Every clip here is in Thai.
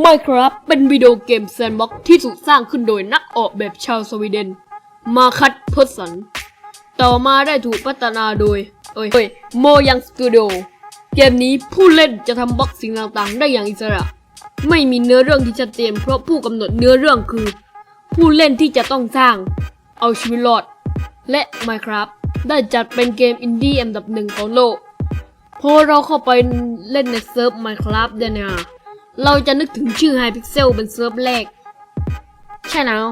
Minecraft เป็นวิดีโอเกมแซนด์บ็อกที่ถูกสร้างขึ้นโดยนักออกแบบชาวสวีเดน มาคัตเพอร์สัน ต่อมาได้ถูกพัฒนาโดยเอ้ยเอ้ยโมยังสตูดิโอเกมนี้ผู้เล่นจะทำบล็อกสิ่งต่างๆ ได้อย่างอิสระ ไม่มีเนื้อเรื่องที่ชัดเจนเพราะผู้กำหนดเนื้อเรื่องคือ ผู้เล่นที่จะต้องสร้าง เอาชีวิตรอด และ Minecraft ได้จัดเป็นเกมอินดี้อันดับหนึ่งของโลก พอเราเข้าไปเล่นในเซิร์ฟ Minecraft เนี่ยนะ เราจะนึกถึงชื่อ Hypixel เป็นเซิร์ฟแรก ใช่แล้ว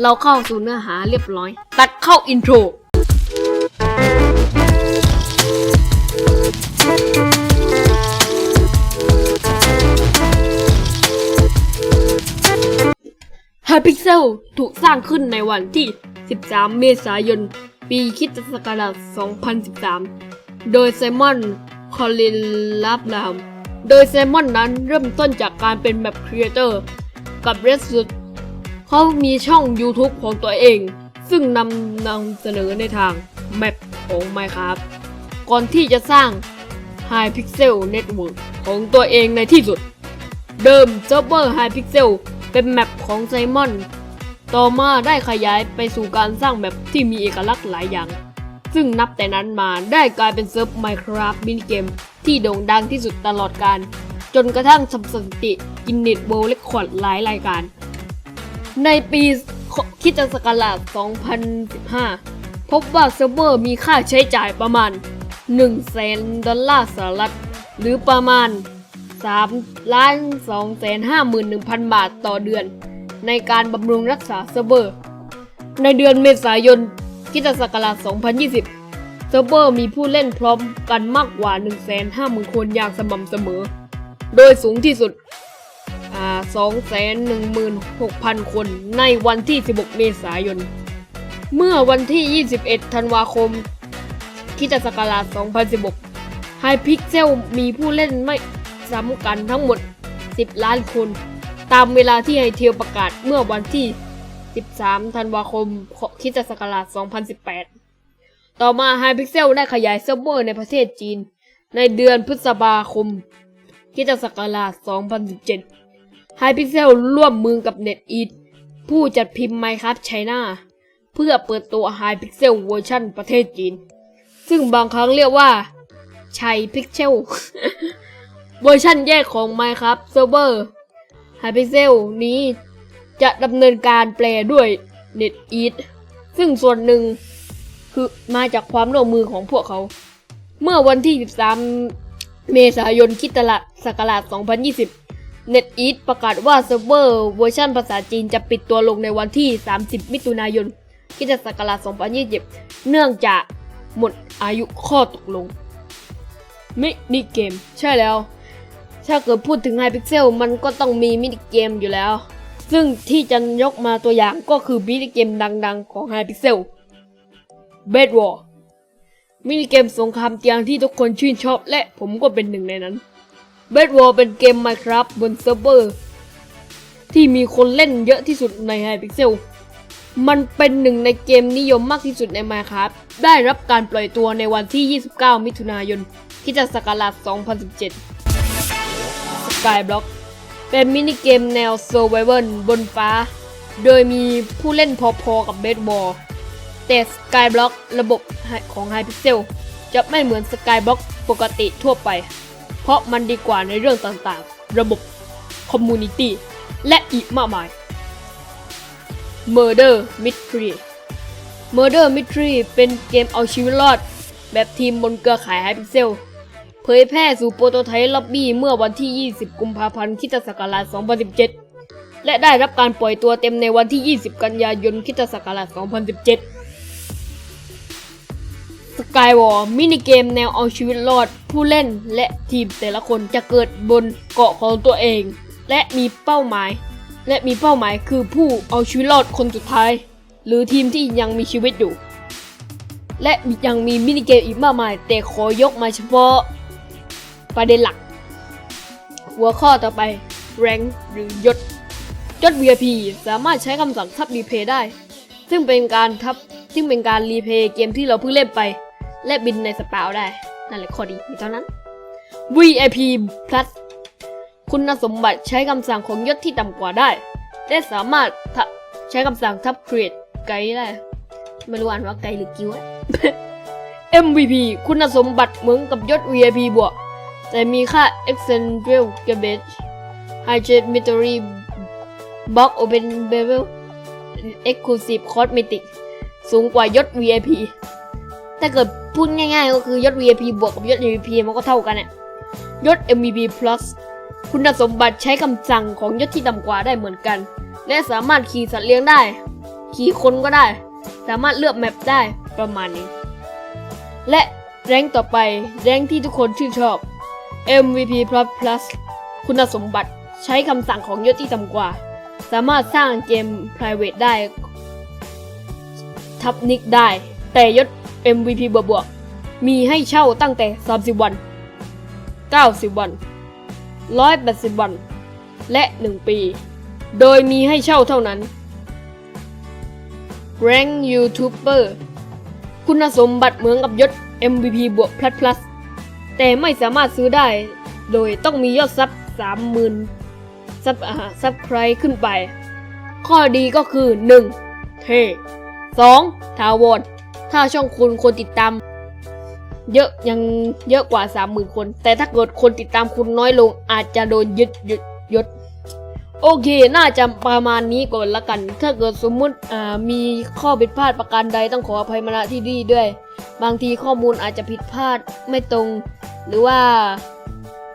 เราเข้าสู่เนื้อหาเรียบร้อย ตัดเข้าอินโทร Hypixel ถูกสร้างขึ้นในวันที่ 13 เมษายน ปีคิศักราช2013 โดยไซมอน คอลินลับลาม โดยไซมอนนั้นเริ่มต้นจากการเป็นแบบครีเอเตอร์กับเรสสุดเขามีช่อง YouTube ของตัวเอง ซึ่งนำนำเสนอในทางแมปของ Minecraft ก่อนที่จะสร้าง Hypixel Network ของตัวเองในที่สุด เดิมเซิร์ฟเวอร์ Hypixel เป็นแมปของไซมอน ต่อมาได้ขยายไปสู่การสร้างแมปที่มีเอกลักษณ์หลายอย่าง ซึ่งนับแต่นั้นมาได้กลายเป็นเซิร์ฟ Minecraft มินิเกมที่โด่งดังที่สุดตลอดการ จนกระทั่งทำสถิติกินเน็ตโบลเลคคอร์ดหลายรายการ ในปีคิดศักราช2015 พบว่าเซิร์ฟเวอร์มีค่าใช้จ่ายประมาณ1แสนดอลลาร์สหรัฐ หรือประมาณ3ล้าน2แสน5หมื่น1,000 บาทต่อเดือน ในการบำรุงรักษาเซิร์ฟเวอร์ ในเดือนเมษายน คิตศักราช 2020 เซิร์ฟเวอร์มีผู้เล่นพร้อมกันมากกว่า 150,000 คนอย่างสม่ำเสมอ โดยสูงที่สุด 216,000 คนในวันที่ 16 เมษายน เมื่อวันที่ 21 ธันวาคมคิตศักราช 2016 Hypixel มีผู้เล่นไม่ซ้ำกันทั้งหมด 10 ล้านคน ตามเวลาที่ไฮเทลประกาศเมื่อวันที่ 13 ธันวาคมคริสตศักราช 2018 ต่อมา Hypixel ได้ขยายเซิร์ฟเวอร์ในประเทศจีน ในเดือนพฤษภาคมคริสตศักราช 2017 Hypixel ร่วมมือกับ NetEase ผู้จัดพิมพ์ Minecraft China เพื่อเปิดตัว Hypixel เวอร์ชันประเทศจีน ซึ่งบางครั้งเรียกว่าชัยพิกเซลเวอร์ชันแยกของ Minecraft Server Hypixel นี้ จะดำเนินการแปลด้วย NetEase ซึ่งส่วนหนึ่งคือมาจากความร่วมมือของพวกเขา เมื่อวันที่ 13 เมษายนคิดศักราช 2020 NetEase ประกาศว่าเซิร์ฟเวอร์เวอร์ชันภาษาจีนจะปิดตัวลงในวันที่ 30 มิถุนายนคิดศักราช 2020 เนื่องจากหมดอายุข้อตกลงมินิเกม ใช่แล้ว ถ้าเกิดพูดถึง Hypixel มันก็ต้องมีมินิเกมอยู่แล้ว ซึ่งที่จะยกมาตัวอย่างก็คือมินิเกมดังๆ ของ Hypixel Bed War มินิเกมสงครามเตียงที่ทุกคนชื่นชอบและผมก็เป็นหนึ่งในนั้น Bed War เป็นเกม Minecraft บนเซิร์ฟเวอร์ ที่มีคนเล่นเยอะที่สุดใน Hypixel มันเป็นหนึ่งในเกมนิยมมากที่สุดใน Minecraft ได้รับการปล่อยตัวในวันที่ 29 มิถุนายนคริสตศักราช2017 Skyblock เป็นมินิเกมแนว Survival บนฟ้า โดยมีผู้เล่นพอๆกับ Bed War แต่ Skyblock ระบบของ Hypixel จะไม่เหมือน Skyblock ปกติทั่วไป เพราะมันดีกว่าในเรื่องต่างๆ ระบบ Community และอีกมากมาย Murder Mystery Murder Mystery เป็นเกมเอาชีวิตรอด แบบทีมบนเครือข่าย Hypixel เผยแพร่สู่โปรโตไทป์ล็อบบี้เมื่อวันที่ 20 กุมภาพันธ์คิศักราช 2017 และได้รับการปล่อยตัวเต็มในวันที่ 20 กันยายนคิศักราช 2017 Skywar มินิเกมแนวเอาชีวิตรอด ผู้เล่นและทีมแต่ละคนจะเกิดบนเกาะของตัวเอง และมีเป้าหมาย และมีเป้าหมายคือผู้เอาชีวิตรอดคนสุดท้าย หรือทีมที่ยังมีชีวิตอยู่ และยังมีมินิเกมอีกมากมาย แต่ขอยกมาเฉพาะ ประเด็นหลัก หัวข้อต่อไป Rank หรือยศยศ VIP สามารถใช้คำสั่งทับรีเพย์ได้ ซึ่งเป็นการทับซึ่งเป็นการรีเพย์เกมที่เราเพิ่งเล่นไป และบินในสปาวได้นั่นแหละข้อดีมีเท่านั้น VIP Plus คคุณสมบัติใช้คำสั่งของยศที่ต่ำกว่าได้ และสามารถใช้คำสั่งทับ create ไกด์ได้ไม่รู้อ่านว่าไกด์หรือกิ้วอะ MVP คุณสมบัติเหมือนกับยศ VIP บวก แต่มีค่า Eccentric Garbage Hydrate Memory Box Open Bevel Exclusive Cosmetic สูงกว่ายศ VIP ถ้าเกิดพูดง่ายๆ ก็คือยศ VIP บวกกับยศ MVP มันก็เท่ากันเนี่ยยศ MVP Plus คุณสมบัติใช้คำสั่งของยศที่ต่ำกว่าได้เหมือนกัน และสามารถขี่สัตว์เลี้ยงได้ ขี่คนก็ได้ สามารถเลือกแมปได้ประมาณนี้ และแรงต่อไปแรงที่ทุกคนชื่นชอบ MVP Plus Plus คุณสมบัติใช้คำสั่งของยศที่ต่ำกว่า สามารถสร้างเกม private ได้ ทับนิกได้ แต่ยศ MVP บวกบวกมีให้เช่าตั้งแต่ 30 วัน 90 วัน 180 วัน และ 1 ปี โดยมีให้เช่าเท่านั้น Rank YouTuber คุณสมบัติเหมือนกับยศ MVP บวก plus plus แต่ไม่สามารถซื้อได้ โดยต้องมียอดซับ30,000ซับอ่าซับใครขึ้นไป ข้อดีก็คือ 1. เท่ 2. ทาวรถ้าช่องคุณคนติดตาม เยอะยังเยอะกว่า 30,000 คน แต่ถ้าเกิดคนติดตามคุณน้อยลง อาจจะโดนยึดยึดยศโอเค น่าจะประมาณนี้ก่อนละกัน ถ้าเกิดสมมุติอ่ามีข้อผิดพลาดประการใดต้องขออภัยมาณที่ดีด้วย บางทีข้อมูลอาจจะผิดพลาดไม่ตรง หรือว่า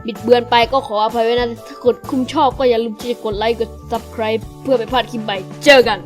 บิดเบือนไปก็ขออภัยไว้นะถ้ากดคุ้มชอบก็อย่าลืมที่จะกดไลค์กด subscribe เพื่อไปพลาดคลิปใหม่เจอกัน